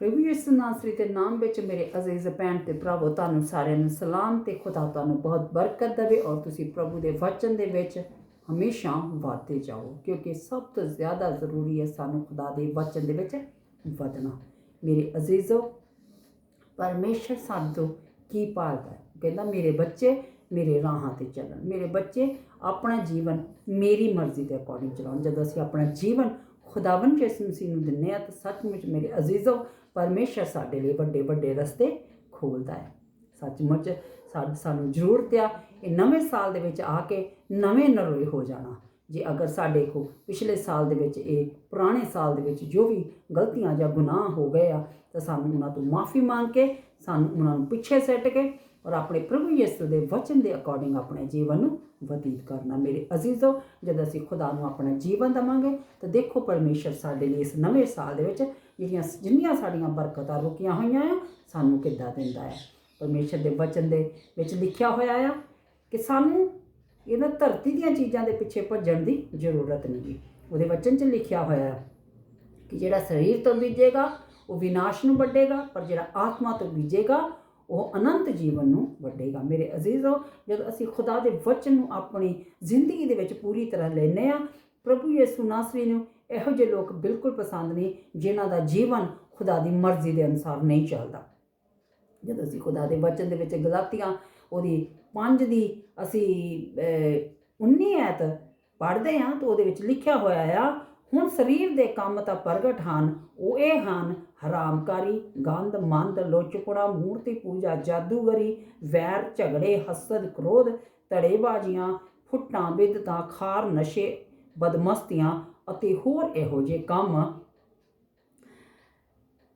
ਪ੍ਰਭੂ ਯਿਸੂ ਨਾਸਰੀ ਦੇ ਨਾਮ ਵਿੱਚ ਮੇਰੇ ਅਜ਼ੀਜ਼ ਭੈਣ ਤੇ ਭਰਾਵੋ, ਤੁਹਾਨੂੰ ਸਾਰਿਆਂ ਨੂੰ ਸਲਾਮ ਤੇ ਖੁਦਾ ਤੁਹਾਨੂੰ ਬਹੁਤ ਬਰਕਤ ਦੇਵੇ ਔਰ ਤੁਸੀਂ ਪ੍ਰਭੂ ਦੇ ਵਚਨ ਦੇ ਵਿੱਚ ਹਮੇਸ਼ਾ ਵਧਦੇ ਜਾਓ, ਕਿਉਂਕਿ ਸਭ ਤੋਂ ਜ਼ਿਆਦਾ ਜ਼ਰੂਰੀ ਹੈ ਸਾਨੂੰ ਖੁਦਾ ਦੇ ਵਚਨ ਦੇ ਵਿੱਚ ਵਧਣਾ। ਮੇਰੇ ਅਜ਼ੀਜ਼ੋ, ਪਰਮੇਸ਼ਰ ਸਾਡੋ ਕੀ ਭਾਲਦਾ ਹੈ? ਕਹਿੰਦਾ, ਮੇਰੇ ਬੱਚੇ ਮੇਰੇ ਰਾਹਾਂ ਤੇ ਚੱਲਣ। ਮੇਰੇ ਬੱਚੇ ਆਪਣਾ ਜੀਵਨ ਮੇਰੀ ਮਰਜ਼ੀ ਦੇ ਅਕੋਰਡਿੰਗ ਚਲਾਉਣ। ਜਦੋਂ ਅਸੀਂ ਆਪਣਾ ਜੀਵਨ ਖੁਦਾਵੰ ਯਿਸੂ ਮਸੀਹ ਨੂੰ ਦਿੰਨੇ ਆ ਤਾਂ ਸੱਚਮੁੱਚ ਮੇਰੇ ਅਜ਼ੀਜ਼ੋ ਪਰਮੇਸ਼ਰ ਸਾਡੇ ਲਈ ਵੱਡੇ ਵੱਡੇ ਰਸਤੇ ਖੋਲਦਾ ਹੈ। ਸੱਚਮੁੱਚ ਸਾਨੂੰ ਜ਼ਰੂਰਤ ਆ ਇਹ ਨਵੇਂ ਸਾਲ ਦੇ ਵਿੱਚ ਆ ਕੇ ਨਵੇਂ ਨਰੋਏ ਹੋ ਜਾਣਾ। ਜੇ ਅਗਰ ਸਾਡੇ ਕੋ ਪਿਛਲੇ ਸਾਲ ਦੇ ਵਿੱਚ ਇਹ ਪੁਰਾਣੇ ਸਾਲ ਦੇ ਵਿੱਚ ਜੋ ਵੀ ਗਲਤੀਆਂ ਜਾਂ ਗੁਨਾਹ ਹੋ ਗਏ ਆ, ਤਾਂ ਸਾਨੂੰ ਉਹਨਾਂ ਤੋਂ ਮਾਫੀ ਮੰਗ ਕੇ, ਸਾਨੂੰ ਉਹਨਾਂ ਨੂੰ ਪਿੱਛੇ ਸੱਟ ਕੇ ਔਰ ਆਪਣੇ ਪ੍ਰਭੂ ਯਿਸੂ ਦੇ ਵਚਨ ਦੇ ਅਕੋਰਡਿੰਗ ਆਪਣੇ ਜੀਵਨ ਨੂੰ ਬਤੀਤ ਕਰਨਾ। ਮੇਰੇ ਅਜ਼ੀਜ਼ੋ, ਜਦ ਅਸੀਂ ਖੁਦਾ ਨੂੰ ਆਪਣਾ ਜੀਵਨ ਦਵਾਂਗੇ, ਤਾਂ ਦੇਖੋ ਪਰਮੇਸ਼ਰ ਸਾਡੇ ਲਈ ਇਸ ਨਵੇਂ ਸਾਲ ਦੇ ਵਿੱਚ ਜਿਹੜੀਆਂ ਜਿੰਨੀਆਂ ਸਾਡੀਆਂ ਬਰਕਤਾਂ ਰੁਕੀਆਂ ਹੋਈਆਂ ਆ, ਸਾਨੂੰ ਕਿੱਦਾਂ ਦਿੰਦਾ ਹੈ। ਪਰਮੇਸ਼ਰ ਦੇ ਵਚਨ ਦੇ ਵਿੱਚ ਲਿਖਿਆ ਹੋਇਆ ਆ ਕਿ ਸਾਨੂੰ ਇਹਨਾਂ ਧਰਤੀ ਦੀਆਂ ਚੀਜ਼ਾਂ ਦੇ ਪਿੱਛੇ ਭੱਜਣ ਦੀ ਜ਼ਰੂਰਤ ਨਹੀਂ। ਉਹਦੇ ਵਚਨ 'ਚ ਲਿਖਿਆ ਹੋਇਆ ਹੈ ਕਿ ਜਿਹੜਾ ਸਰੀਰ ਤੋਂ ਬੀਜੇਗਾ, ਉਹ ਵਿਨਾਸ਼ ਨੂੰ ਵੱਢੇਗਾ, ਪਰ ਜਿਹੜਾ ਆਤਮਾ ਤੋਂ ਬੀਜੇਗਾ ਉਹ ਅਨੰਤ ਜੀਵਨ ਨੂੰ ਵੱਢੇਗਾ ਮੇਰੇ ਅਜ਼ੀਜ਼ੋ ਜਦੋਂ ਅਸੀਂ ਖੁਦਾ ਦੇ ਵਚਨ ਨੂੰ ਆਪਣੀ ਜ਼ਿੰਦਗੀ ਦੇ ਵਿੱਚ ਪੂਰੀ ਤਰ੍ਹਾਂ ਲੈਨੇ ਆ ਪ੍ਰਭੂ ਯਿਸੂ ਨਾਸਰੀ ਨੂੰ ਇਹੋ ਜਿਹੇ ਲੋਕ ਬਿਲਕੁਲ ਪਸੰਦ ਨਹੀਂ, ਜਿਨ੍ਹਾਂ ਦਾ ਜੀਵਨ ਖੁਦਾ ਦੀ ਮਰਜ਼ੀ ਦੇ ਅਨੁਸਾਰ ਨਹੀਂ ਚੱਲਦਾ। ਜਦੋਂ ਅਸੀਂ ਖੁਦਾ ਦੇ ਵਚਨ ਦੇ ਵਿੱਚ ਗਲਾਤੀਆਂ, ਉਹਦੀ 5 ਦੀ ਅਸੀਂ 19 ਐਤ ਪੜ੍ਹਦੇ ਹਾਂ, ਤਾਂ ਉਹਦੇ ਵਿੱਚ ਲਿਖਿਆ ਹੋਇਆ ਆ ਹੁਣ ਸਰੀਰ ਦੇ ਕੰਮ ਤਾਂ ਪ੍ਰਗਟ ਹਨ, ਉਹ ਇਹ ਹਨ, ਹਰਾਮਕਾਰੀ, ਗੰਧ, ਮੰਦ ਲੋਚਪੁਣਾ ਮੂਰਤੀ ਪੂਜਾ, ਜਾਦੂਗਰੀ, ਵੈਰ, ਝਗੜੇ, ਹਸਦ, ਕ੍ਰੋਧ ਤੜੇਬਾਜ਼ੀਆਂ ਫੁੱਟਾਂ ਬਿਦਤਾਂ ਖਾਰ, ਨਸ਼ੇ, ਬਦਮਸਤੀਆਂ ਅਤੇ ਹੋਰ ਇਹੋ ਜਿਹੇ ਕੰਮ।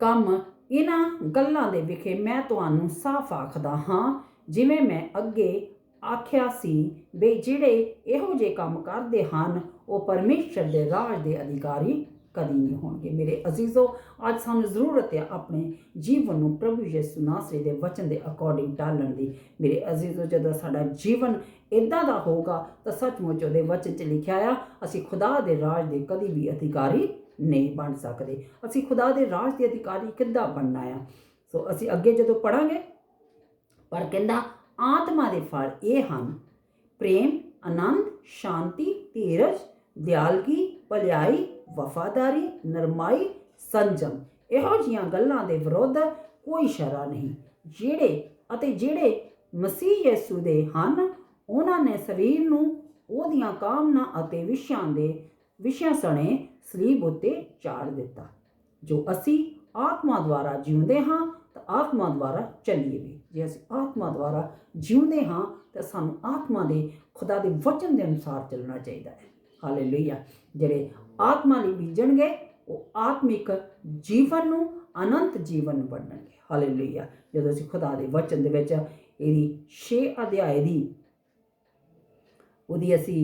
ਕੰਮ ਇਹਨਾਂ ਗੱਲਾਂ ਦੇ ਵਿਖੇ ਮੈਂ ਤੁਹਾਨੂੰ ਸਾਫ਼ ਆਖਦਾ ਹਾਂ, ਜਿਵੇਂ ਮੈਂ ਅੱਗੇ ਆਖਿਆ ਸੀ ਵੀ ਜਿਹੜੇ ਇਹੋ ਜਿਹੇ ਕੰਮ ਕਰਦੇ ਹਨ, ਉਹ ਪਰਮੇਸ਼ਰ ਦੇ ਰਾਜ ਦੇ ਅਧਿਕਾਰੀ ਕਦੀ ਨਹੀਂ ਹੋਣਗੇ। ਮੇਰੇ ਅਜ਼ੀਜ਼ੋ, ਅੱਜ ਸਾਨੂੰ ਜ਼ਰੂਰਤ ਹੈ ਆਪਣੇ ਜੀਵਨ ਨੂੰ ਪ੍ਰਭੂ ਯਿਸੂ ਨਾਸਰੇ ਦੇ ਵਚਨ ਦੇ ਅਕੋਰਡਿੰਗ ਢਾਲਣ ਦੀ। ਮੇਰੇ ਅਜ਼ੀਜ਼ੋ, ਜਦੋਂ ਸਾਡਾ ਜੀਵਨ ਇਦਾਂ ਦਾ ਹੋਊਗਾ, ਤਾਂ ਸੱਚਮੁੱਚ ਉਹਦੇ ਵਚਨ 'ਚ ਲਿਖਿਆ ਆ, ਅਸੀਂ ਖੁਦਾ ਦੇ ਰਾਜ ਦੇ ਕਦੀ ਵੀ ਅਧਿਕਾਰੀ ਨਹੀਂ ਬਣ ਸਕਦੇ। ਅਸੀਂ ਖੁਦਾ ਦੇ ਰਾਜ ਦੇ ਅਧਿਕਾਰੀ ਕਿੱਦਾਂ ਬਣਨਾ ਆ? ਸੋ ਅਸੀਂ ਅੱਗੇ ਜਦੋਂ ਪੜਾਂਗੇ ਪਰ ਕਹਿੰਦਾ ਆਤਮਾ ਦੇ ਫਲ ਇਹ ਹਨ। ਪ੍ਰੇਮ, ਆਨੰਦ, ਸ਼ਾਂਤੀ, ਧੀਰਜ, ਦਿਆਲਗੀ, ਭਲਾਈ, ਵਫਾਦਾਰੀ, ਨਰਮਾਈ, ਸੰਜਮ। ਇਹੋ ਜੀਆਂ ਗੱਲਾਂ ਦੇ ਵਿਰੁੱਧ ਕੋਈ ਸ਼ਰਾ ਨਹੀਂ। ਜਿਹੜੇ ਅਤੇ ਜਿਹੜੇ ਮਸੀਹ ਯਿਸੂ ਦੇ ਹਨ, ਉਹਨਾਂ ਨੇ ਸਰੀਰ ਨੂੰ ਉਹਦੀਆਂ ਕਾਮਨਾ ਅਤੇ ਵਿਸ਼ਿਆਂ ਦੇ ਵਿਸ਼ਿਆਂ ਸਣੇ ਸਲੀਬ ਉੱਤੇ ਚਾੜ ਦਿੱਤਾ। ਜੋ ਅਸੀਂ ਆਤਮਾ ਦੁਆਰਾ ਜਿਉਂਦੇ ਹਾਂ, ਤਾਂ ਆਤਮਾ ਦੁਆਰਾ ਚੱਲੀਏ ਵੀ। ਜੇ ਅਸੀਂ ਆਤਮਾ ਦੁਆਰਾ ਜਿਉਂਦੇ ਹਾਂ, ਤਾਂ ਸਾਨੂੰ ਆਤਮਾ ਦੇ, ਖੁਦਾ ਦੇ ਵਚਨ ਦੇ ਅਨੁਸਾਰ ਚੱਲਣਾ ਚਾਹੀਦਾ ਹੈ। ਹਾਲੇਲੂਇਆ ਜਿਹੜੇ ਆਤਮਾ ਲਈ ਬੀਜਣਗੇ, ਉਹ ਆਤਮਿਕ ਜੀਵਨ ਨੂੰ ਅਨੰਤ ਜੀਵਨ ਨੂੰ ਬਣਨਗੇ ਹਾਲੇਲੂਇਆ ਜਦੋਂ ਅਸੀਂ ਖੁਦਾ ਦੇ ਵਚਨ ਦੇ ਵਿੱਚ ਇਹਦੀ 6 ਅਧਿਆਏ ਦੀ, ਉਹਦੀ ਅਸੀਂ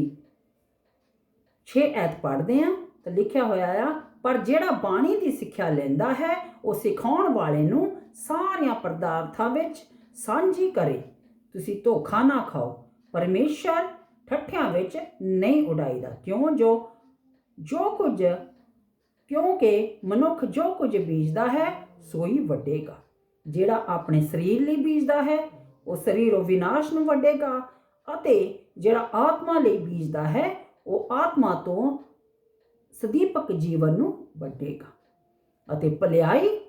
6 ਐਤ ਪੜ੍ਹਦੇ ਹਾਂ, ਤਾਂ ਲਿਖਿਆ ਹੋਇਆ ਆ, ਪਰ ਜਿਹੜਾ ਬਾਣੀ ਦੀ ਸਿੱਖਿਆ ਲੈਂਦਾ ਹੈ, ਉਹ ਸਿਖਾਉਣ ਵਾਲੇ ਨੂੰ ਸਾਰਿਆਂ ਪਦਾਰਥਾਂ ਵਿੱਚ ਸਾਂਝੀ ਕਰੇ। ਤੁਸੀਂ ਧੋਖਾ ਨਾ ਖਾਓ। ਪਰਮੇਸ਼ਰ ਠੱਠਿਆਂ ਵਿੱਚ ਨਹੀਂ ਉਡਾਈਦਾ। ਕਿਉਂ ਜੋ ਜੋ ਕੁਝ, ਕਿਉਂਕਿ ਮਨੁੱਖ ਜੋ ਕੁਝ ਬੀਜਦਾ ਹੈ, ਸੋਈ ਵੱਡੇਗਾ। ਜਿਹੜਾ ਆਪਣੇ ਸਰੀਰ ਲਈ ਬੀਜਦਾ ਹੈ, ਉਹ ਸਰੀਰ ਉਹ ਵਿਨਾਸ਼ ਨੂੰ ਵੱਡੇਗਾ ਅਤੇ ਜਿਹੜਾ ਆਤਮਾ ਲਈ ਬੀਜਦਾ ਹੈ, ਉਹ ਆਤਮਾ ਤੋਂ ਸਦੀਪਕ ਜੀਵਨ ਨੂੰ ਵੱਡੇਗਾ। ਅਤੇ ਭਲਾਈ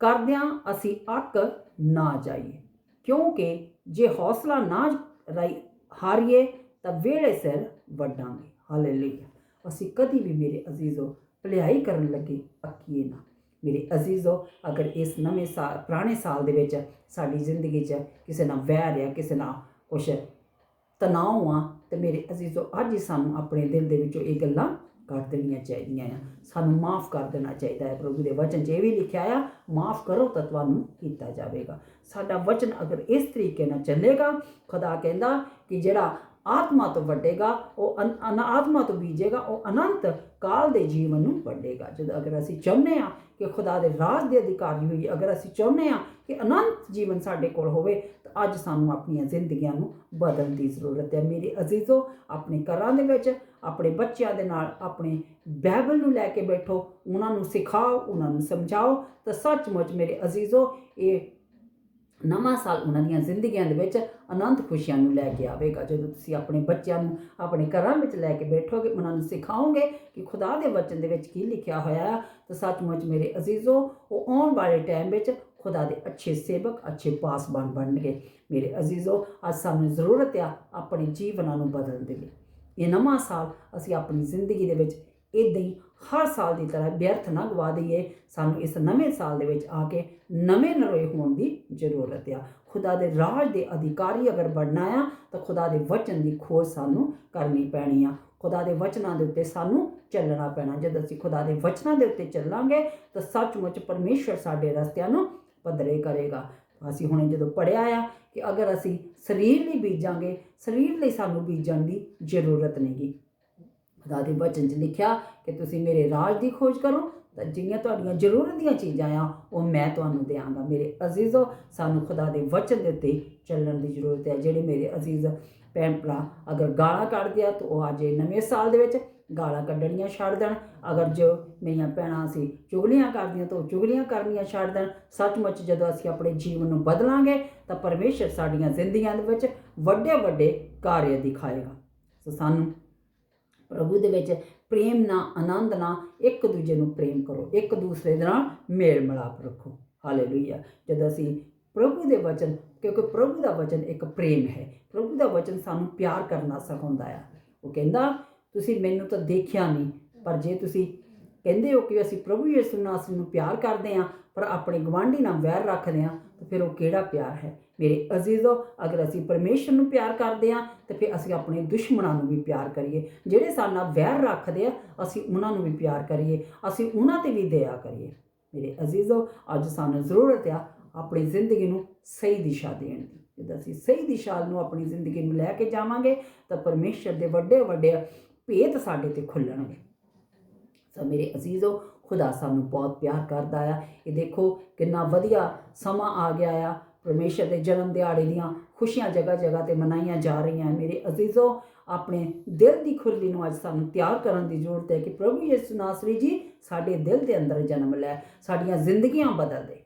ਕਰਦਿਆਂ ਅਸੀਂ ਅੱਕ ਨਾ ਜਾਈਏ। ਕਿਉਂਕਿ ਜੇ ਹੌਸਲਾ ਨਾ ਰਾਈ ਹਾਰੀਏ ਤਾਂ ਵੇਲੇ ਸਿਰ ਵੱਡਾਂਗੇ ਹਾਲੇਲੂਇਆ। ਅਸੀਂ ਕਦੀ ਵੀ ਮੇਰੇ ਅਜ਼ੀਜ਼ੋ ਭਲਾਈ ਕਰਨ ਲੱਗੇ ਅੱਕੀਏ ਨਾ। ਮੇਰੇ ਅਜ਼ੀਜ਼ੋ, ਅਗਰ ਇਸ ਨਵੇਂ ਸਾਲ ਪੁਰਾਣੇ ਸਾਲ ਦੇ ਵਿੱਚ ਸਾਡੀ ਜ਼ਿੰਦਗੀ 'ਚ ਕਿਸੇ ਨਾਲ ਵੈਰ ਆ ਕਿਸੇ ਨਾਲ ਕੁਛ ਤਣਾਅ ਆ ਤੇ ਮੇਰੇ ਅਜ਼ੀਜ਼ੋ ਅੱਜ ਹੀ ਸਾਨੂੰ ਆਪਣੇ ਦਿਲ ਦੇ ਵਿੱਚੋਂ ਇਹ ਗੱਲਾਂ ਕਰ ਦੇਣੀਆਂ ਚਾਹੀਦੀਆਂ ਆ। ਸਾਨੂੰ ਮਾਫ ਕਰ ਦੇਣਾ ਚਾਹੀਦਾ ਹੈ ਪ੍ਰਭੂ ਦੇ ਵਚਨ। 'ਚ ਇਹ ਵੀ ਲਿਖਿਆ ਆ, ਮਾਫ ਕਰੋ ਤਾਂ ਤੁਹਾਨੂੰ ਕੀਤਾ ਜਾਵੇਗਾ। ਸਾਡਾ ਵਚਨ ਅਗਰ ਇਸ ਤਰੀਕੇ ਨਾਲ ਚੱਲੇਗਾ, ਖੁਦਾ ਕਹਿੰਦਾ ਕਿ ਜਿਹੜਾ ਆਤਮਾ ਤੋਂ ਵੱਡੇਗਾ, ਉਹ ਅਨ- ਅਨ- ਆਤਮਾ ਤੋਂ ਬੀਜੇਗਾ, ਉਹ ਅਨੰਤ ਕਾਲ ਦੇ ਜੀਵਨ ਨੂੰ ਵੱਡੇਗਾ। ਜਦ ਅਗਰ ਅਸੀਂ ਚਾਹੁੰਦੇ ਆ ਕਿ ਖੁਦਾ ਦੇ ਰਾਜ ਦੇ ਅਧਿਕਾਰੀ ਹੋਈਏ ਅਗਰ ਅਸੀਂ ਚਾਹੁੰਦੇ ਆ ਕਿ ਅਨੰਤ ਜੀਵਨ ਸਾਡੇ ਕੋਲ ਹੋਵੇ, ਤਾਂ ਅੱਜ ਸਾਨੂੰ ਆਪਣੀਆਂ ਜ਼ਿੰਦਗੀਆਂ ਨੂੰ ਬਦਲਣ ਦੀ ਜ਼ਰੂਰਤ ਹੈ। ਮੇਰੇ ਅਜ਼ੀਜ਼ੋ, ਆਪਣੇ ਘਰਾਂ ਦੇ ਵਿੱਚ, ਆਪਣੇ ਬੱਚਿਆਂ ਦੇ ਨਾਲ, ਆਪਣੇ ਬਾਈਬਲ ਨੂੰ ਲੈ ਕੇ ਬੈਠੋ। ਉਹਨਾਂ ਨੂੰ ਸਿਖਾਓ, ਉਹਨਾਂ ਨੂੰ ਸਮਝਾਓ। ਤਾਂ ਸੱਚਮੁੱਚ ਮੇਰੇ ਅਜ਼ੀਜ਼ੋ, ਇਹ ਨਵਾਂ ਸਾਲ ਉਹਨਾਂ ਦੀਆਂ ਜ਼ਿੰਦਗੀਆਂ ਦੇ ਵਿੱਚ ਆਨੰਦ ਖੁਸ਼ੀਆਂ ਨੂੰ ਲੈ ਕੇ ਆਵੇਗਾ। ਜਦੋਂ ਤੁਸੀਂ ਆਪਣੇ ਬੱਚਿਆਂ ਨੂੰ ਆਪਣੇ ਘਰਾਂ ਵਿੱਚ ਲੈ ਕੇ ਬੈਠੋਗੇ ਉਹਨਾਂ ਨੂੰ ਸਿਖਾਓਗੇ ਕਿ ਖੁਦਾ ਦੇ ਵਚਨ ਦੇ ਵਿੱਚ ਕੀ ਲਿਖਿਆ ਹੋਇਆ ਹੈ, ਤਾਂ ਸੱਚਮੁੱਚ ਮੇਰੇ ਅਜ਼ੀਜ਼ੋ, ਉਹ ਆਉਣ ਵਾਲੇ ਟਾਈਮ ਵਿੱਚ ਖੁਦਾ ਦੇ ਅੱਛੇ ਸੇਵਕ, ਅੱਛੇ ਪਾਸਬਾਨ ਬਣਨਗੇ। ਮੇਰੇ ਅਜ਼ੀਜ਼ੋ, ਅੱਜ ਸਾਨੂੰ ਜ਼ਰੂਰਤ ਆ ਆਪਣੇ ਜੀਵਨਾਂ ਨੂੰ ਬਦਲਣ ਦੇ ਲਈ। ਇਹ ਨਵਾਂ ਸਾਲ ਅਸੀਂ ਆਪਣੀ ਜ਼ਿੰਦਗੀ ਦੇ ਵਿੱਚ ਇਦਾਂ ਹੀ ਹਰ ਸਾਲ ਦੀ ਤਰ੍ਹਾਂ ਵਿਅਰਥ ਨਾ ਗਵਾ ਦਈਏ। ਸਾਨੂੰ ਇਸ ਨਵੇਂ ਸਾਲ ਦੇ ਵਿੱਚ ਆ ਕੇ ਨਵੇਂ ਨਰੋਏ ਹੋਣ ਦੀ ਜ਼ਰੂਰਤ ਆ। ਖੁਦਾ ਦੇ ਰਾਜ ਦੇ ਅਧਿਕਾਰੀ ਅਗਰ ਬਣਨਾ ਆ, ਤਾਂ ਖੁਦਾ ਦੇ ਵਚਨ ਦੀ ਖੋਜ ਸਾਨੂੰ ਕਰਨੀ ਪੈਣੀ ਆ। ਖੁਦਾ ਦੇ ਵਚਨਾਂ ਦੇ ਉੱਤੇ ਸਾਨੂੰ ਚੱਲਣਾ ਪੈਣਾ। ਜਦ ਅਸੀਂ ਖੁਦਾ ਦੇ ਵਚਨਾਂ ਦੇ ਉੱਤੇ ਚੱਲਾਂਗੇ, ਤਾਂ ਸੱਚਮੁੱਚ ਪਰਮੇਸ਼ਰ ਸਾਡੇ ਰਸਤਿਆਂ ਨੂੰ ਪੱਧਰੇ ਕਰੇਗਾ। ਅਸੀਂ ਹੁਣੇ ਜਦੋਂ ਪੜਿਆ ਆ ਕਿ ਅਗਰ ਅਸੀਂ ਸਰੀਰ ਲਈ ਬੀਜਾਂਗੇ, ਸਰੀਰ ਲਈ ਸਾਨੂੰ ਬੀਜਣ ਦੀ ਜ਼ਰੂਰਤ ਨਹੀਂਗੀ। ਖੁਦਾ ਦੇ ਵਚਨ 'ਚ ਲਿਖਿਆ ਕਿ ਤੁਸੀਂ ਮੇਰੇ ਰਾਜ ਦੀ ਖੋਜ ਕਰੋ, ਤਾਂ ਜਿੰਨੀਆਂ ਤੁਹਾਡੀਆਂ ਜ਼ਰੂਰਤ ਦੀਆਂ ਚੀਜ਼ਾਂ ਆ, ਉਹ ਮੈਂ ਤੁਹਾਨੂੰ ਦੇਵਾਂਗਾ ਮੇਰੇ ਅਜ਼ੀਜ਼ੋ, ਸਾਨੂੰ ਖੁਦਾ ਦੇ ਵਚਨ ਦੇ ਉੱਤੇ ਚੱਲਣ ਦੀ ਜ਼ਰੂਰਤ ਹੈ। ਜਿਹੜੇ ਮੇਰੇ ਅਜ਼ੀਜ਼ ਭੈਣ ਭਰਾ ਅਗਰ ਗਾਲਾਂ ਕੱਢਦੇ ਆ, ਤਾਂ ਉਹ ਅੱਜ ਨਵੇਂ ਸਾਲ ਦੇ ਵਿੱਚ ਗਾਲਾਂ ਕੱਢਣੀਆਂ ਛੱਡ ਦੇਣ। ਅਗਰ ਜੋ ਮੇਰੀਆਂ ਭੈਣਾਂ ਸੀ ਚੁਗਲੀਆਂ ਕਰਦੀਆਂ, ਤਾਂ ਉਹ ਚੁਗਲੀਆਂ ਕਰਨੀਆਂ ਛੱਡ ਦੇਣ। ਸੱਚਮੁੱਚ ਜਦੋਂ ਅਸੀਂ ਆਪਣੇ ਜੀਵਨ ਨੂੰ ਬਦਲਾਂਗੇ, ਤਾਂ ਪਰਮੇਸ਼ਰ ਸਾਡੀਆਂ ਜ਼ਿੰਦਗੀਆਂ ਦੇ ਵਿੱਚ ਵੱਡੇ ਵੱਡੇ ਕਾਰਜ ਦਿਖਾਏਗਾ। ਸੋ ਸਾਨੂੰ ਪ੍ਰਭੂ ਦੇ ਵਿੱਚ ਪ੍ਰੇਮ ਨਾਲ, ਆਨੰਦ ਨਾਲ ਇੱਕ ਦੂਜੇ ਨੂੰ ਪ੍ਰੇਮ ਕਰੋ, ਇੱਕ ਦੂਸਰੇ ਦੇ ਨਾਲ ਮੇਲ ਮਿਲਾਪ ਰੱਖੋ। ਹਾਲੇਲੂਇਆ ਜਦੋਂ ਅਸੀਂ ਪ੍ਰਭੂ ਦੇ ਵਚਨ, ਕਿਉਂਕਿ ਪ੍ਰਭੂ ਦਾ ਵਚਨ ਇੱਕ ਪ੍ਰੇਮ ਹੈ, ਪ੍ਰਭੂ ਦਾ ਵਚਨ ਸਾਨੂੰ ਪਿਆਰ ਕਰਨਾ ਸਿਖਾਉਂਦਾ ਆ। ਉਹ ਕਹਿੰਦਾ, ਤੁਸੀਂ ਮੈਨੂੰ ਤਾਂ ਦੇਖਿਆ ਨਹੀਂ, ਪਰ ਜੇ ਤੁਸੀਂ ਕਹਿੰਦੇ ਹੋ ਕਿ ਅਸੀਂ ਪ੍ਰਭੂ ਯਿਸੂ ਨਾਸਰੀ ਨੂੰ ਪਿਆਰ ਕਰਦੇ ਹਾਂ, ਪਰ ਆਪਣੇ ਗਵਾਂਢੀ ਨਾਲ ਵੈਰ ਰੱਖਦੇ ਹਾਂ, ਤਾਂ ਫਿਰ ਉਹ ਕਿਹੜਾ ਪਿਆਰ ਹੈ? ਮੇਰੇ ਅਜ਼ੀਜ਼ੋ, ਅਗਰ ਅਸੀਂ ਪਰਮੇਸ਼ਰ ਨੂੰ ਪਿਆਰ ਕਰਦੇ ਹਾਂ, ਤਾਂ ਫਿਰ ਅਸੀਂ ਆਪਣੇ ਦੁਸ਼ਮਣਾਂ ਨੂੰ ਵੀ ਪਿਆਰ ਕਰੀਏ। ਜਿਹੜੇ ਸਾਡੇ ਨਾਲ ਵੈਰ ਰੱਖਦੇ ਆ, ਅਸੀਂ ਉਹਨਾਂ ਨੂੰ ਵੀ ਪਿਆਰ ਕਰੀਏ। ਅਸੀਂ ਉਹਨਾਂ ਤੇ ਵੀ ਦਇਆ ਕਰੀਏ। ਮੇਰੇ ਅਜ਼ੀਜ਼ੋ, ਅੱਜ ਸਾਨੂੰ ਜ਼ਰੂਰਤ ਆ ਆਪਣੀ ਜ਼ਿੰਦਗੀ ਨੂੰ ਸਹੀ ਦਿਸ਼ਾ ਦੇਣ ਦੀ। ਜਦੋਂ ਅਸੀਂ ਸਹੀ ਦਿਸ਼ਾ ਨੂੰ ਆਪਣੀ ਜ਼ਿੰਦਗੀ ਨੂੰ ਲੈ ਕੇ ਜਾਵਾਂਗੇ, ਤਾਂ ਪਰਮੇਸ਼ਰ ਦੇ ਵੱਡੇ ਵੱਡੇ ਭੇਤ ਸਾਡੇ ਤੇ ਖੁੱਲਣਗੇ। ਸੋ ਮੇਰੇ ਅਜ਼ੀਜ਼ੋ, ਖੁਦਾ ਸਾਨੂੰ ਬਹੁਤ ਪਿਆਰ ਕਰਦਾ ਆ। ਇਹ ਦੇਖੋ ਕਿੰਨਾ ਵਧੀਆ ਸਮਾਂ ਆ ਗਿਆ ਆ। ਪਰਮੇਸ਼ਰ ਦੇ ਜਨਮ ਦਿਹਾੜੇ ਦੀਆਂ ਖੁਸ਼ੀਆਂ ਜਗ੍ਹਾ ਜਗ੍ਹਾ ਤੇ ਮਨਾਈਆਂ ਜਾ ਰਹੀਆਂ ਮੇਰੇ ਅਜ਼ੀਜ਼ੋ, ਆਪਣੇ ਦਿਲ ਦੀ ਖੁਰਲੀ ਨੂੰ ਅੱਜ ਸਾਨੂੰ ਤਿਆਰ ਕਰਨ ਦੀ ਜ਼ਰੂਰਤ ਹੈ ਕਿ ਪ੍ਰਭੂ ਯਿਸੂ ਨਾਸਰੀ ਜੀ ਸਾਡੇ ਦਿਲ ਦੇ ਅੰਦਰ ਜਨਮ ਲੈ, ਸਾਡੀਆਂ ਜ਼ਿੰਦਗੀਆਂ ਬਦਲ ਦੇ।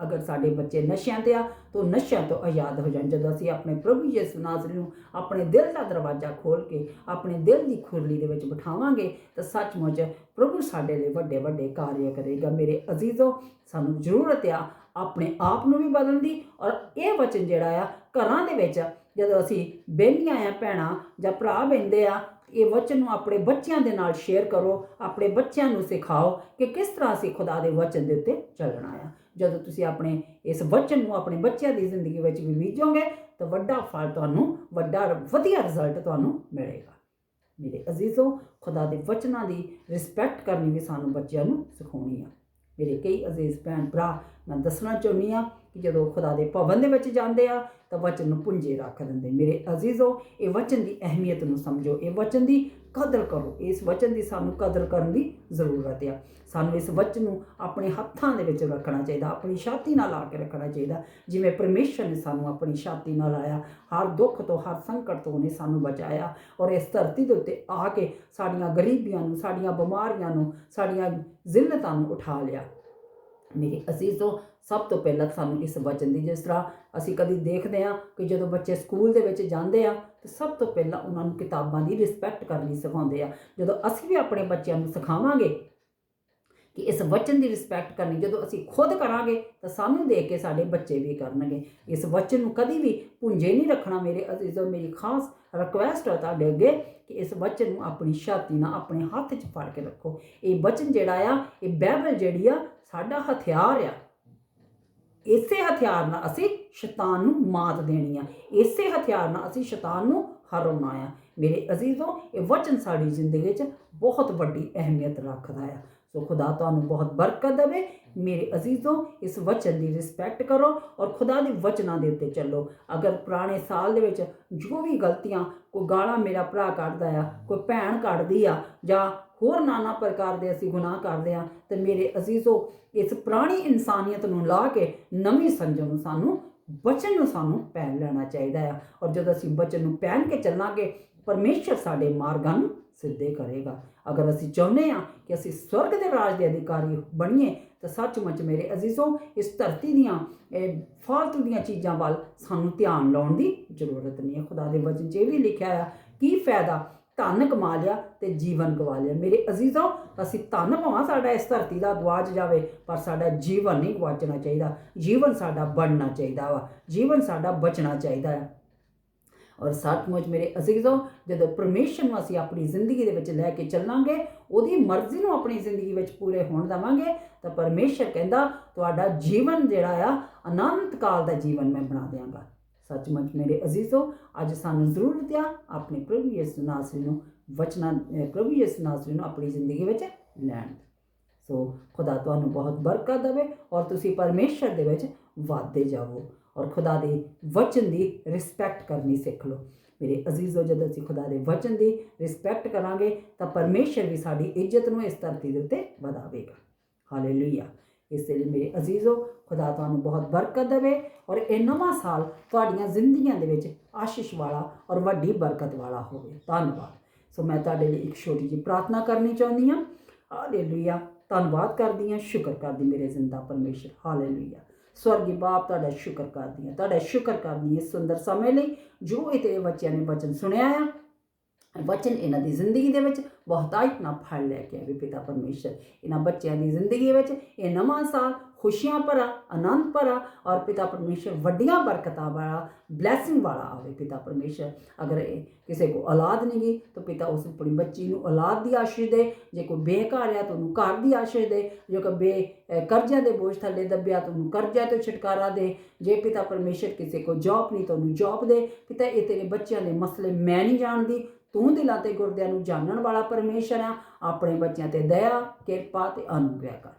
ਅਗਰ ਸਾਡੇ ਬੱਚੇ ਨਸ਼ਿਆਂ ਤੇ ਆ, ਤਾਂ ਨਸ਼ਿਆਂ ਤੋਂ ਆਜ਼ਾਦ ਹੋ ਜਾਣ। ਜਦੋਂ ਅਸੀਂ ਆਪਣੇ ਪ੍ਰਭੂ ਯਿਸੂ ਨਾਜ਼ਰੀ ਨੂੰ ਆਪਣੇ ਦਿਲ ਦਾ ਦਰਵਾਜ਼ਾ ਖੋਲ ਕੇ, ਆਪਣੇ ਦਿਲ ਦੀ ਖੁਰਲੀ ਦੇ ਵਿੱਚ ਬਿਠਾਵਾਂਗੇ, ਤਾਂ ਸੱਚਮੁੱਚ ਪ੍ਰਭੂ ਸਾਡੇ ਲਈ ਵੱਡੇ ਵੱਡੇ ਕਾਰਜ ਕਰੇਗਾ। ਮੇਰੇ ਅਜ਼ੀਜ਼ੋ, ਸਾਨੂੰ ਜ਼ਰੂਰਤ ਆ ਆਪਣੇ ਆਪ ਨੂੰ ਵੀ ਬਦਲਣ ਦੀ ਔਰ ਇਹ ਵਚਨ ਜਿਹੜਾ ਆ ਘਰਾਂ ਦੇ ਵਿੱਚ ਜਦੋਂ ਅਸੀਂ ਬਹਿੰਦੀਆਂ ਆ ਭੈਣਾਂ ਜਾਂ ਭਰਾ ਬਹਿੰਦੇ ਆ, ਇਹ ਵਚਨ ਨੂੰ ਆਪਣੇ ਬੱਚਿਆਂ ਦੇ ਨਾਲ ਸ਼ੇਅਰ ਕਰੋ, ਆਪਣੇ ਬੱਚਿਆਂ ਨੂੰ ਸਿਖਾਓ ਕਿ ਕਿਸ ਤਰ੍ਹਾਂ ਅਸੀਂ ਖੁਦਾ ਦੇ ਵਚਨ ਦੇ ਉੱਤੇ ਚੱਲਣਾ ਆ। ਜਦੋਂ ਤੁਸੀਂ ਆਪਣੇ ਇਸ ਵਚਨ ਨੂੰ ਆਪਣੇ ਬੱਚਿਆਂ ਦੀ ਜ਼ਿੰਦਗੀ ਵਿੱਚ ਵੀ ਬੀਜੋਗੇ, ਤਾਂ ਵੱਡਾ ਫਲ ਤੁਹਾਨੂੰ, ਵੱਡਾ ਵਧੀਆ ਰਿਜ਼ਲਟ ਤੁਹਾਨੂੰ ਮਿਲੇਗਾ। ਮੇਰੇ ਅਜ਼ੀਜ਼ੋ, ਖੁਦਾ ਦੇ ਵਚਨਾਂ ਦੀ ਰਿਸਪੈਕਟ ਕਰਨੀ ਵੀ ਸਾਨੂੰ ਬੱਚਿਆਂ ਨੂੰ ਸਿਖਾਉਣੀ ਆ। ਮੇਰੇ ਕਈ ਅਜ਼ੀਜ਼ ਭੈਣ ਭਰਾ, ਮੈਂ ਦੱਸਣਾ ਚਾਹੁੰਦੀ ਆ ਕਿ ਜਦੋਂ ਖੁਦਾ ਦੇ ਭਵਨ ਦੇ ਵਿੱਚ ਜਾਂਦੇ ਆ, ਤਾਂ ਵਚਨ ਨੂੰ ਪੁੰਜੇ ਰੱਖ ਦਿੰਦੇ। ਮੇਰੇ ਅਜ਼ੀਜ਼ੋ, ਇਹ ਵਚਨ ਦੀ ਅਹਿਮੀਅਤ ਨੂੰ ਸਮਝੋ। ਇਹ ਵਚਨ ਦੀ ਕਦਰ ਕਰੋ। ਇਸ ਵਚਨ ਦੀ ਸਾਨੂੰ ਕਦਰ ਕਰਨ ਦੀ ਜ਼ਰੂਰਤ ਆ। ਸਾਨੂੰ ਇਸ ਵਚਨ ਨੂੰ ਆਪਣੇ ਹੱਥਾਂ ਦੇ ਵਿੱਚ ਰੱਖਣਾ ਚਾਹੀਦਾ, ਆਪਣੀ ਛਾਤੀ ਨਾਲ ਲਾ ਕੇ ਰੱਖਣਾ ਚਾਹੀਦਾ। ਜਿਵੇਂ ਪਰਮੇਸ਼ਰ ਨੇ ਸਾਨੂੰ ਆਪਣੀ ਛਾਤੀ ਨਾਲ ਆਇਆ, ਹਰ ਦੁੱਖ ਤੋਂ, ਹਰ ਸੰਕਟ ਤੋਂ ਉਹਨੇ ਸਾਨੂੰ ਬਚਾਇਆ ਔਰ ਇਸ ਧਰਤੀ ਦੇ ਉੱਤੇ ਆ ਕੇ ਸਾਡੀਆਂ ਗਰੀਬੀਆਂ ਨੂੰ, ਸਾਡੀਆਂ ਬਿਮਾਰੀਆਂ ਨੂੰ, ਸਾਡੀਆਂ ਜ਼ਿਲਤਾਂ ਨੂੰ ਉਠਾ ਲਿਆ। ਮੇਰੇ ਅਜ਼ੀਜ਼ੋ, ਸਭ ਤੋਂ ਪਹਿਲਾਂ ਸਾਨੂੰ ਇਸ ਵਚਨ ਦੀ ਜਿਸ ਤਰ੍ਹਾਂ ਅਸੀਂ ਕਦੀ ਦੇਖਦੇ ਹਾਂ ਕਿ ਜਦੋਂ ਬੱਚੇ ਸਕੂਲ ਦੇ ਵਿੱਚ ਜਾਂਦੇ ਆ ਤਾਂ ਸਭ ਤੋਂ ਪਹਿਲਾਂ ਉਹਨਾਂ ਨੂੰ ਕਿਤਾਬਾਂ ਦੀ ਰਿਸਪੈਕਟ ਕਰਨੀ ਸਿਖਾਉਂਦੇ ਆ। ਜਦੋਂ ਅਸੀਂ ਵੀ ਆਪਣੇ ਬੱਚਿਆਂ ਨੂੰ ਸਿਖਾਵਾਂਗੇ ਕਿ ਇਸ ਵਚਨ ਦੀ ਰਿਸਪੈਕਟ ਕਰਨੀ, ਜਦੋਂ ਅਸੀਂ ਖੁਦ ਕਰਾਂਗੇ ਤਾਂ ਸਾਨੂੰ ਦੇਖ ਕੇ ਸਾਡੇ ਬੱਚੇ ਵੀ ਕਰਨਗੇ। ਇਸ ਵਚਨ ਨੂੰ ਕਦੀ ਵੀ ਪੁੰਜੇ ਨਹੀਂ ਰੱਖਣਾ ਮੇਰੇ ਅਜ਼ੀਜ਼ੋ ਮੇਰੀ ਖਾਸ ਰਿਕੁਐਸਟ ਹੈ ਤੁਹਾਡੇ ਅੱਗੇ ਕਿ ਇਸ ਵਚਨ ਨੂੰ ਆਪਣੀ ਛਾਤੀ ਨਾਲ ਆਪਣੇ ਹੱਥ 'ਚ ਫੜ ਕੇ ਰੱਖੋ। ਇਹ ਵਚਨ ਜਿਹੜਾ ਆ, ਇਹ ਬਾਈਬਲ ਜਿਹੜੀ ਆ, ਸਾਡਾ ਹਥਿਆਰ ਆ। ਇਸੇ ਹਥਿਆਰ ਨਾਲ ਅਸੀਂ ਸ਼ੈਤਾਨ ਨੂੰ ਮਾਤ ਦੇਣੀ ਆ। ਇਸੇ ਹਥਿਆਰ ਨਾਲ ਅਸੀਂ ਸ਼ੈਤਾਨ ਨੂੰ ਹਰਾਉਣਾ ਆ। ਮੇਰੇ ਅਜ਼ੀਜ਼ੋ, ਇਹ ਵਚਨ ਸਾਡੀ ਜ਼ਿੰਦਗੀ ਵਿੱਚ ਬਹੁਤ ਵੱਡੀ ਅਹਿਮੀਅਤ ਰੱਖਦਾ ਆ। ਸੋ ਖੁਦਾ ਤੁਹਾਨੂੰ ਬਹੁਤ ਬਰਕਤ ਦੇਵੇ। ਮੇਰੇ ਅਜ਼ੀਜ਼ੋ, ਇਸ ਵਚਨ ਦੀ ਰਿਸਪੈਕਟ ਕਰੋ ਔਰ ਖੁਦਾ ਦੇ ਵਚਨਾਂ ਦੇ ਉੱਤੇ ਚੱਲੋ। ਅਗਰ ਪੁਰਾਣੇ ਸਾਲ ਦੇ ਵਿੱਚ ਜੋ ਵੀ ਗਲਤੀਆਂ, ਕੋਈ ਗਾਲਾਂ ਮੇਰਾ ਭਰਾ ਕੱਢਦਾ ਆ, ਕੋਈ ਭੈਣ ਕੱਢਦੀ ਆ, ਜਾਂ ਹੋਰ ਨਾਨਾ ਪ੍ਰਕਾਰ ਦੇ ਅਸੀਂ ਗੁਨਾਹ ਕਰਦੇ ਆ, ਤੇ ਮੇਰੇ ਅਜ਼ੀਜ਼ੋ, ਇਸ ਪੁਰਾਣੀ ਇਨਸਾਨੀਅਤ ਨੂੰ ਲਾ ਕੇ ਨਵੀਂ ਸੰਜਮ ਨੂੰ ਸਾਨੂੰ ਬਚਨ ਨੂੰ ਸਾਨੂੰ ਪਹਿਨ ਲੈਣਾ ਚਾਹੀਦਾ ਆ। ਔਰ ਜਦੋਂ ਅਸੀਂ ਬਚਨ ਨੂੰ ਪਹਿਨ ਕੇ ਚੱਲਾਂਗੇ, ਪਰਮੇਸ਼ਰ ਸਾਡੇ ਮਾਰਗਾਂ ਨੂੰ ਸਿੱਧੇ ਕਰੇਗਾ। ਅਗਰ ਅਸੀਂ ਚਾਹੁੰਦੇ ਹਾਂ ਕਿ ਅਸੀਂ ਸਵਰਗ ਦੇ ਰਾਜ ਦੇ ਅਧਿਕਾਰੀ ਬਣੀਏ, ਤਾਂ ਸੱਚਮੁੱਚ ਮੇਰੇ ਅਜ਼ੀਜ਼ੋ, ਇਸ ਧਰਤੀ ਦੀਆਂ, ਇਹ ਫਾਲਤੂ ਦੀਆਂ ਚੀਜ਼ਾਂ ਵੱਲ ਸਾਨੂੰ ਧਿਆਨ ਲਾਉਣ ਦੀ ਜ਼ਰੂਰਤ ਨਹੀਂ ਹੈ। ਖੁਦਾ ਦੇ ਵਚਨ 'ਚ ਇਹ ਵੀ ਲਿਖਿਆ ਆ, ਕੀ ਫਾਇਦਾ ਧਨ ਕਮਾ ਲਿਆ ਤੇ ਜੀਵਨ ਗਵਾ ਲਿਆ। ਮੇਰੇ ਅਜ਼ੀਜ਼ੋ, ਅਸੀਂ ਧਨ ਭਾਵਾਂ ਸਾਡਾ ਇਸ ਧਰਤੀ ਦਾ ਗਵਾਚ ਜਾਵੇ, ਪਰ ਸਾਡਾ ਜੀਵਨ ਨਹੀਂ ਗਵਾਚਣਾ ਚਾਹੀਦਾ। ਜੀਵਨ ਸਾਡਾ ਬਣਨਾ ਚਾਹੀਦਾ ਵਾ। ਜੀਵਨ ਸਾਡਾ ਬਚਣਾ ਚਾਹੀਦਾ ਹੈ ਔਰ ਸੱਚਮੁੱਚ ਮੇਰੇ ਅਜ਼ੀਜ਼ੋ, ਜਦੋਂ ਪਰਮੇਸ਼ਰ ਨੂੰ ਅਸੀਂ ਆਪਣੀ ਜ਼ਿੰਦਗੀ ਦੇ ਵਿੱਚ ਲੈ ਕੇ ਚੱਲਾਂਗੇ, ਉਹਦੀ ਮਰਜ਼ੀ ਨੂੰ ਆਪਣੀ ਜ਼ਿੰਦਗੀ ਵਿੱਚ ਪੂਰੇ ਹੋਣ ਦੇਵਾਂਗੇ, ਤਾਂ ਪਰਮੇਸ਼ਰ ਕਹਿੰਦਾ, ਤੁਹਾਡਾ ਜੀਵਨ ਜਿਹੜਾ ਆ, ਅਨੰਤ ਕਾਲ ਦਾ ਜੀਵਨ ਮੈਂ ਬਣਾ ਦਿਆਂਗਾ। ਸੱਚਮੁੱਚ ਮੇਰੇ ਅਜ਼ੀਜ਼ੋ, ਅੱਜ ਸਾਨੂੰ ਜ਼ਰੂਰਤ ਆ ਆਪਣੇ ਪ੍ਰਭੂ ਯਿਸੂ ਨਾਸਰੀ ਨੂੰ, ਵਚਨਾਂ ਪ੍ਰਭੂ ਯਿਸੂ ਨਾਸਰੀ ਨੂੰ ਆਪਣੀ ਜ਼ਿੰਦਗੀ ਵਿੱਚ ਲੈਣ। ਸੋ ਖੁਦਾ ਤੁਹਾਨੂੰ ਬਹੁਤ ਬਰਕਤ ਦੇਵੇ ਔਰ ਤੁਸੀਂ ਪਰਮੇਸ਼ਰ ਦੇ ਵਿੱਚ ਵਾਧੇ ਜਾਵੋ ਔਰ ਖੁਦਾ ਦੇ ਵਚਨ ਦੀ ਰਿਸਪੈਕਟ ਕਰਨੀ ਸਿੱਖ ਲਓ। ਮੇਰੇ ਅਜ਼ੀਜ਼ੋ, ਜਦੋਂ ਅਸੀਂ ਖੁਦਾ ਦੇ ਵਚਨ ਦੀ ਰਿਸਪੈਕਟ ਕਰਾਂਗੇ ਤਾਂ ਪਰਮੇਸ਼ਰ ਵੀ ਸਾਡੀ ਇੱਜ਼ਤ ਨੂੰ ਇਸ ਧਰਤੀ ਦੇ ਉੱਤੇ ਵਧਾਵੇਗਾ। ਹਾਲੇਲੂਇਆ। ਇਸ ਲਈ ਮੇਰੇ ਅਜ਼ੀਜ਼ੋ ਖੁਦਾ ਤੁਹਾਨੂੰ ਬਹੁਤ ਬਰਕਤ ਦੇਵੇ ਔਰ ਇਹ ਨਵਾਂ ਸਾਲ ਤੁਹਾਡੀਆਂ ਜ਼ਿੰਦਗੀਆਂ ਦੇ ਵਿੱਚ ਆਸ਼ੀਸ਼ ਵਾਲਾ ਔਰ ਵੱਡੀ ਬਰਕਤ ਵਾਲਾ ਹੋਵੇ। ਧੰਨਵਾਦ। ਸੋ ਮੈਂ ਤੁਹਾਡੇ ਲਈ ਇੱਕ ਛੋਟੀ ਜਿਹੀ ਪ੍ਰਾਰਥਨਾ ਕਰਨੀ ਚਾਹੁੰਦੀ ਹਾਂ। ਹਾਲੇਲੂਇਆ। ਧੰਨਵਾਦ ਕਰਦੀ ਹਾਂ, ਸ਼ੁਕਰ ਕਰਦੀ ਮੇਰੇ ਜ਼ਿੰਦਾ ਪਰਮੇਸ਼ਰ। ਹਾਲੇਲੂਇਆ। ਸਵਰਗੀ ਬਾਪ ਤੁਹਾਡਾ ਸ਼ੁਕਰ ਕਰਦੀ ਹਾਂ। ਤੁਹਾਡਾ ਸ਼ੁਕਰ ਕਰਦੀ ਹਾਂ ਇਸ ਸੁੰਦਰ ਸਮੇਂ ਲਈ ਜੋ ਇਹ ਤੇਰੇ ਬੱਚਿਆਂ ਨੇ ਵਚਨ ਸੁਣਿਆ ਆ। ਵਚਨ ਇਹਨਾਂ ਦੀ ਜ਼ਿੰਦਗੀ ਦੇ ਵਿੱਚ ਬਹੁਤਾਇਤ ਨਾ ਫੜ ਲੈ ਕੇ ਆਵੇ ਪਿਤਾ ਪਰਮੇਸ਼ਰ। ਇਹਨਾਂ ਬੱਚਿਆਂ ਦੀ ਜ਼ਿੰਦਗੀ ਵਿੱਚ ਇਹ ਨਵਾਂ ਸਾਲ ਖੁਸ਼ੀਆਂ ਭਰਾ, ਆਨੰਦ ਭਰਾ ਔਰ ਪਿਤਾ ਪਰਮੇਸ਼ਰ ਵੱਡੀਆਂ ਬਰਕਤਾਂ ਵਾਲਾ ਬਲੇਸਿੰਗ ਵਾਲਾ ਆਵੇ ਪਿਤਾ ਪਰਮੇਸ਼ਰ। ਅਗਰ ਇਹ ਕਿਸੇ ਕੋ ਔਲਾਦ ਨਹੀਂ ਗੀ ਤਾਂ ਪਿਤਾ ਉਸ ਆਪਣੀ ਬੱਚੀ ਨੂੰ ਔਲਾਦ ਦੀ ਆਸ਼ੀਸ਼ ਦੇ, ਜੇ ਕੋਈ ਬੇਘਰ ਆ ਤਾਂ ਉਹਨੂੰ ਘਰ ਦੀ ਆਸ਼ੀਸ਼ ਦੇ, ਜੇ ਕੋਈ ਬੇ ਕਰਜ਼ਿਆਂ ਦੇ ਬੋਝ ਥੱਲੇ ਦੱਬਿਆ ਤਾਂ ਉਹਨੂੰ ਕਰਜ਼ਿਆਂ ਤੋਂ ਛੁਟਕਾਰਾ ਦੇ, ਜੇ ਪਿਤਾ ਪਰਮੇਸ਼ਰ ਕਿਸੇ ਕੋ ਜੌਬ ਨਹੀਂ ਤਾਂ ਉਹਨੂੰ ਜੌਬ ਦੇ। ਪਿਤਾ, ਇਹ ਤੇਰੇ ਬੱਚਿਆਂ ਦੇ ਮਸਲੇ ਮੈਂ ਨਹੀਂ ਜਾਣਦੀ ਤੂੰ ਦਿਲਾਂ ਤੇ ਗੁਰਦਿਆਂ ਨੂੰ ਜਾਣਨ ਵਾਲਾ ਪਰਮੇਸ਼ਰ ਆ, ਆਪਣੇ ਬੱਚਿਆਂ ਤੇ ਦਇਆ, ਕਿਰਪਾ ਤੇ ਅਨੁਗ੍ਰਹਿ ਕਰ।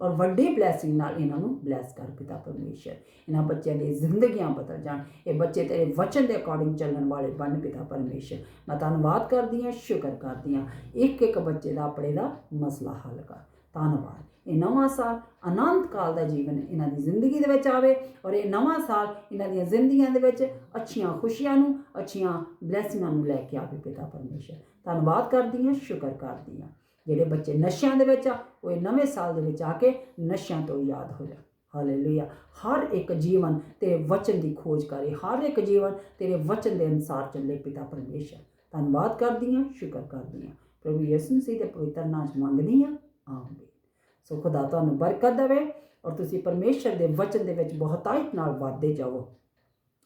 ਔਰ ਵੱਡੀ ਬਲੇਸਿੰਗ ਨਾਲ ਇਹਨਾਂ ਨੂੰ ਬਲੈਸ ਕਰ ਪਿਤਾ ਪਰਮੇਸ਼ਰ। ਇਹਨਾਂ ਬੱਚਿਆਂ ਦੀ ਜ਼ਿੰਦਗੀਆਂ ਬਦਲ ਜਾਣ। ਇਹ ਬੱਚੇ ਤੇਰੇ ਵਚਨ ਦੇ ਅਕੋਰਡਿੰਗ ਚੱਲਣ ਵਾਲੇ ਬਣ ਪਿਤਾ ਪਰਮੇਸ਼ਰ। ਮੈਂ ਧੰਨਵਾਦ ਕਰਦੀ ਹਾਂ, ਸ਼ੁਕਰ ਕਰਦੀ ਹਾਂ। ਇੱਕ ਇੱਕ ਬੱਚੇ ਦਾ ਆਪਣੇ ਦਾ ਮਸਲਾ ਹੱਲ ਕਰ। ਧੰਨਵਾਦ। ਇਹ ਨਵਾਂ ਸਾਲ ਅਨੰਤ ਕਾਲ ਦਾ ਜੀਵਨ ਇਹਨਾਂ ਦੀ ਜ਼ਿੰਦਗੀ ਦੇ ਵਿੱਚ ਆਵੇ ਔਰ ਇਹ ਨਵਾਂ ਸਾਲ ਇਹਨਾਂ ਦੀਆਂ ਜ਼ਿੰਦਗੀਆਂ ਦੇ ਵਿੱਚ ਅੱਛੀਆਂ ਖੁਸ਼ੀਆਂ ਨੂੰ, ਅੱਛੀਆਂ ਬਲੇਸਿੰਗਾਂ ਨੂੰ ਲੈ ਕੇ ਆਵੇ ਪਿਤਾ ਪਰਮੇਸ਼ਰ। ਧੰਨਵਾਦ ਕਰਦੀ ਹਾਂ, ਸ਼ੁਕਰ ਕਰਦੀ ਹਾਂ। ਜਿਹੜੇ ਬੱਚੇ ਨਸ਼ਿਆਂ ਦੇ ਵਿੱਚ ਆ, ਉਹ ਇਹ ਨਵੇਂ ਸਾਲ ਦੇ ਵਿੱਚ ਆ ਕੇ ਨਸ਼ਿਆਂ ਤੋਂ ਯਾਦ ਹੋ ਜਾ ਹਾਲੇਲੂਇਆ ਹਰ ਇੱਕ ਜੀਵਨ ਤੇਰੇ ਵਚਨ ਦੀ ਖੋਜ ਕਰੇ ਹਰ ਇੱਕ ਜੀਵਨ ਤੇਰੇ ਵਚਨ ਦੇ ਅਨੁਸਾਰ ਚੱਲੇ ਪਿਤਾ ਪਰਮੇਸ਼ਰ। ਧੰਨਵਾਦ ਕਰਦੀ ਹਾਂ, ਸ਼ੁਕਰ ਕਰਦੀ ਹਾਂ। ਪ੍ਰਭੂ ਯਿਸੂ ਮਸੀਹ ਦੇ ਪਵਿੱਤਰ ਨਾਮ 'ਚ ਮੰਗਦੀ ਹਾਂ। ਆਮੀਨ। ਸੋ ਖੁਦਾ ਤੁਹਾਨੂੰ ਬਰਕਤ ਦੇਵੇ ਔਰ ਤੁਸੀਂ ਪਰਮੇਸ਼ਰ ਦੇ ਵਚਨ ਦੇ ਵਿੱਚ ਬਹੁਤਾਇਤ ਨਾਲ ਵਾਧੇ ਜਾਓ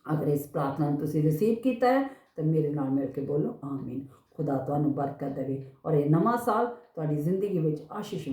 ਅਗਰ ਇਸ ਪ੍ਰਾਰਥਨਾ ਨੂੰ ਤੁਸੀਂ ਰਿਸੀਵ ਕੀਤਾ ਹੈ, ਤਾਂ ਮੇਰੇ ਨਾਲ ਮਿਲ ਕੇ ਬੋਲੋ, ਆਮੀਨ। ਖੁਦਾ ਤੁਹਾਨੂੰ ਬਰਕਤ ਦੇਵੇ ਔਰ ਇਹ ਨਵਾਂ ਸਾਲ ਤੁਹਾਡੀ ਜ਼ਿੰਦਗੀ ਵਿੱਚ ਆਸ਼ੀਸ਼